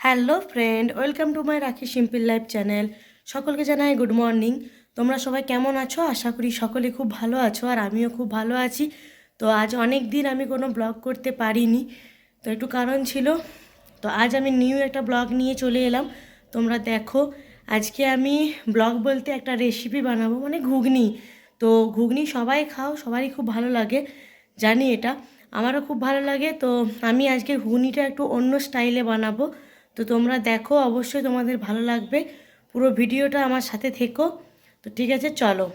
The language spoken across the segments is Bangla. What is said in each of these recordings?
Hello friend, welcome to my Rakhi simple life channel. সকলকে জানাই গুড মর্নিং। তোমরা সবাই কেমন আছো? আশা করি সকলে খুব ভালো আছো আর আমিও খুব ভালো আছি। তো আজ অনেক দিন আমি কোনো ব্লগ করতে পারিনি। তো একটু কারণ ছিল। তো আজ আমি নিউ একটা ব্লগ নিয়ে চলে এলাম। তোমরা দেখো, আজকে আমি ব্লগ বলতে একটা রেসিপি বানাবো মানে ঘুগনি। তো ঘুগনি সবাই খাও, সবারই খুব ভালো লাগে, জানি এটা। আমারও খুব ভালো লাগে। তো আমি আজকে ঘুগনিটা একটু অন্য স্টাইলে বানাবো। তো তোমরা দেখো, অবশ্যই তোমাদের ভালো লাগবে। পুরো ভিডিওটা আমার সাথে থেকো। তো ঠিক আছে, চলো।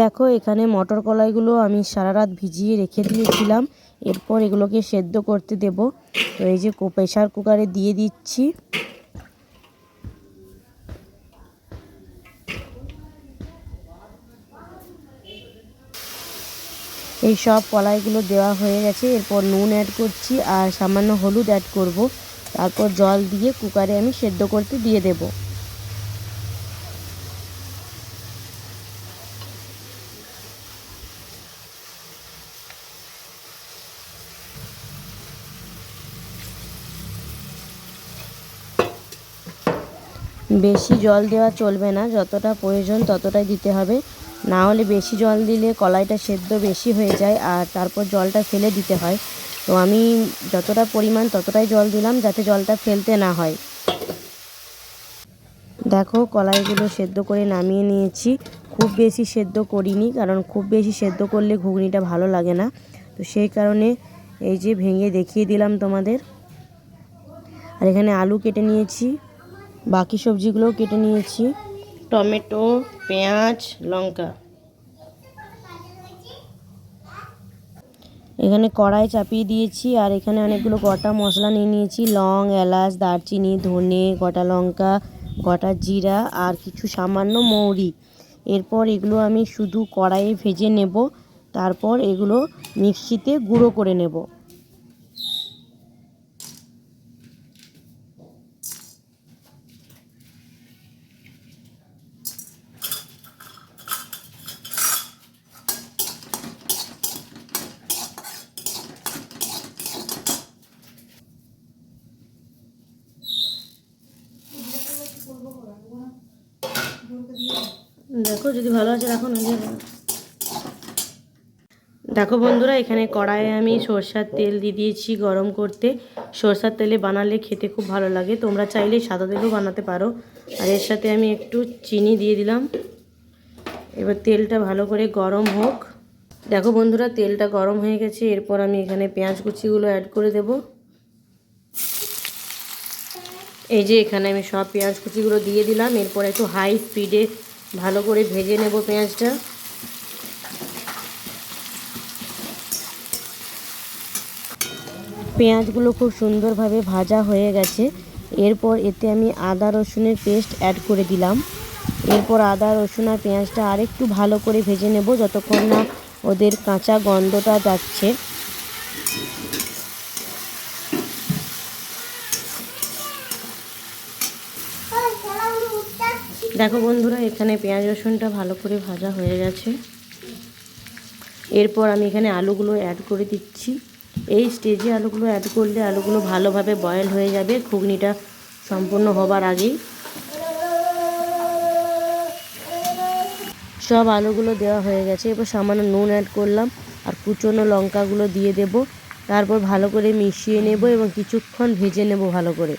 দেখো, এখানে মটর কলাইগুলো আমি সারা রাত ভিজিয়ে রেখে দিয়েছিলাম। এরপর এগুলোকে সেদ্ধ করতে দেব। তো এই যে প্রেশার কুকারে দিয়ে দিচ্ছি। এই সব কলাইগুলো দেওয়া হয়ে গেছে। এরপর নুন অ্যাড করছি আর সামান্য হলুদ অ্যাড করব। তারপর জল দিয়ে কুকারে আমি সেদ্ধ করতে দিয়ে দেব। বেশি জল দেওয়া চলবে না। যতটা প্রয়োজন ততটাই দিতে হবে। না হলে বেশি জল দিলে কলাইটা সেদ্ধ বেশি হয়ে যায় আর তারপর জলটা ফেলে দিতে হয়। তো আমি যতটা পরিমাণ ততটাই জল দিলাম যাতে জলটা ফেলতে না হয়। দেখো কলাইগুলো সেদ্ধ করে নামিয়ে নিয়েছি। খুব বেশি সেদ্ধ করিনি কারণ খুব বেশি সেদ্ধ করলে ঘুগনিটা ভালো লাগে না। তো সেই কারণে এই যে ভেঙে দেখিয়ে দিলাম তোমাদের। আর এখানে আলু কেটে নিয়েছি। বাকি সবজিগুলোও কেটে নিয়েছি। টমেটো, পেঁয়াজ, লঙ্কা। এখানে কড়াই চাপিয়ে দিয়েছি আর এখানে অনেকগুলো গোটা মশলা নিয়ে নিয়েছি। লং, এলাচ, দারচিনি, ধনে, গোটা লঙ্কা, গোটা জিরা আর কিছু সামান্য মৌরি। এরপর এগুলো আমি শুধু কড়াইয়ে ভেজে নেব। তারপর এগুলো মিক্সিতে গুঁড়ো করে নেব। দেখো, যদি ভালো আছে, রাখো দেখো বন্ধুরা, এখানে কড়াইয়ে আমি সরষার তেল দিয়ে দিয়েছি গরম করতে। সরষার তেলে বানালে খেতে খুব ভালো লাগে। তোমরা চাইলে সাদা তেলেও বানাতে পারো। আর এর সাথে আমি একটু চিনি দিয়ে দিলাম। এবার তেলটা ভালো করে গরম হোক। দেখো বন্ধুরা, তেলটা গরম হয়ে গেছে। এরপর আমি এখানে পেঁয়াজ কুচিগুলো অ্যাড করে দেব। এই যে এখানে আমি সব পেঁয়াজ কুচিগুলো দিয়ে দিলাম, এরপর একটু হাই স্পিডে ভালো করে ভেজে নেব পেঁয়াজটা। পেঁয়াজগুলো খুব সুন্দরভাবে ভাজা হয়ে গেছে। এরপর এতে আমি আদা রসুনের পেস্ট অ্যাড করে দিলাম। এরপর আদা রসুন আর পেঁয়াজটা আরেকটু ভালো করে ভেজে নেব, যতক্ষণ না ওদের কাঁচা গন্ধটা যাচ্ছে। দেখো বন্ধুরা, এখানে পেঁয়াজ রসুনটা ভালো করে ভাজা হয়ে গেছে। এরপর আমি এখানে আলুগুলো অ্যাড করে দিচ্ছি। এই স্টেজে আলুগুলো অ্যাড করলে আলুগুলো ভালোভাবে বয়েল হয়ে যাবে, ঘুগনিটা সম্পূর্ণ হবার আগেই। সব আলুগুলো দেওয়া হয়ে গেছে, এরপর সামান্য নুন অ্যাড করলাম, আর কুচনো লঙ্কাগুলো দিয়ে দেব। তারপর ভালো করে মিশিয়ে নেব এবং কিছুক্ষণ ভেজে নেব ভালো করে।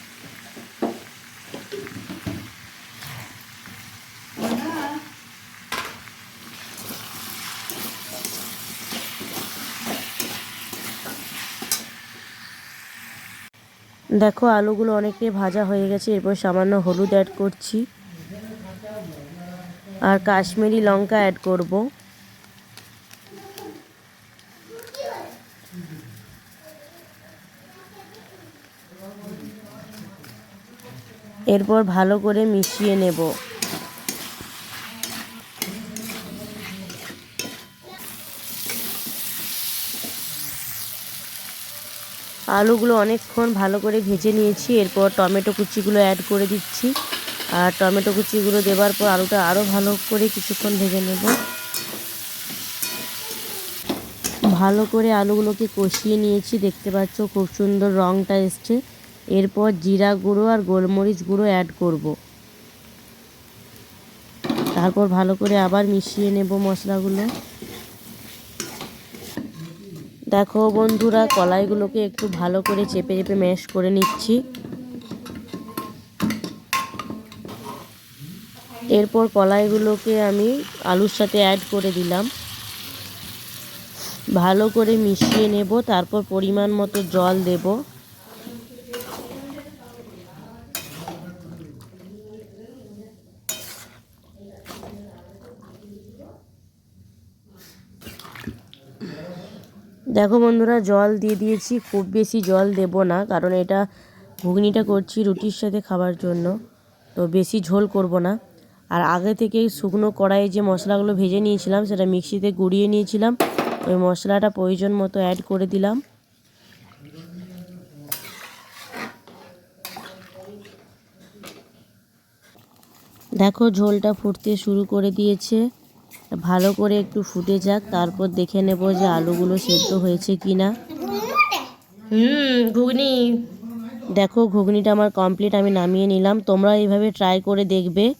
দেখো, আলুগুলো অনেকটাই ভাজা হয়ে গেছে। এরপর সামান্য হলুদ অ্যাড করছি। আর কাশ্মীরি লঙ্কা অ্যাড করব। এরপর ভালো করে মিশিয়ে নেব। আলুগুলো অনেকক্ষণ ভালো করে ভেজে নিয়েছি, এরপর টমেটো কুচিগুলো অ্যাড করে দিচ্ছি। আর টমেটো কুচিগুলো দেওয়ার পর আলুটা আরও ভালো করে কিছুক্ষণ ভেজে নেব। ভালো করে আলুগুলোকে কষিয়ে নিয়েছি, দেখতে পাচ্ছ খুব সুন্দর রঙটা এসছে। এরপর জিরা গুঁড়ো আর গোলমরিচ গুঁড়ো অ্যাড করব। তারপর ভালো করে আবার মিশিয়ে নেব মশলাগুলো। দেখো বন্ধুরা, কলাইগুলোকে একটু ভালো করে চেপে চেপে ম্যাশ করে নিচ্ছি। এরপর কলাইগুলোকে আমি আলুর সাথে অ্যাড করে দিলাম। ভালো করে মিশিয়ে নেব, তারপর পরিমাণ মতো জল দেব। দেখো বন্ধুরা, জল দিয়ে দিয়েছি। খুব বেশি জল দেব না, কারণ এটা ঘুগনিটা করছি রুটির সাথে খাবার জন্য। তো বেশি ঝোল করব না। আর আগে থেকেই শুকনো কড়াইয়ে যে মশলাগুলো ভেজে নিয়েছিলাম, সেটা মিক্সিতে গুঁড়িয়ে নিয়েছিলাম। ওই মশলাটা প্রয়োজন মতো অ্যাড করে দিলাম। দেখো ঝোলটা ফুটতে শুরু করে দিয়েছে। ভালো করে একটু ফুটে যাক, তারপর দেখে নেব যে আলুগুলো সেদ্ধ হয়েছে কি না হুম, ঘুগনি। দেখো, ঘুগনিটা আমার কমপ্লিট আমি নামিয়ে নিলাম। তোমরা এইভাবে ট্রাই করে দেখবে।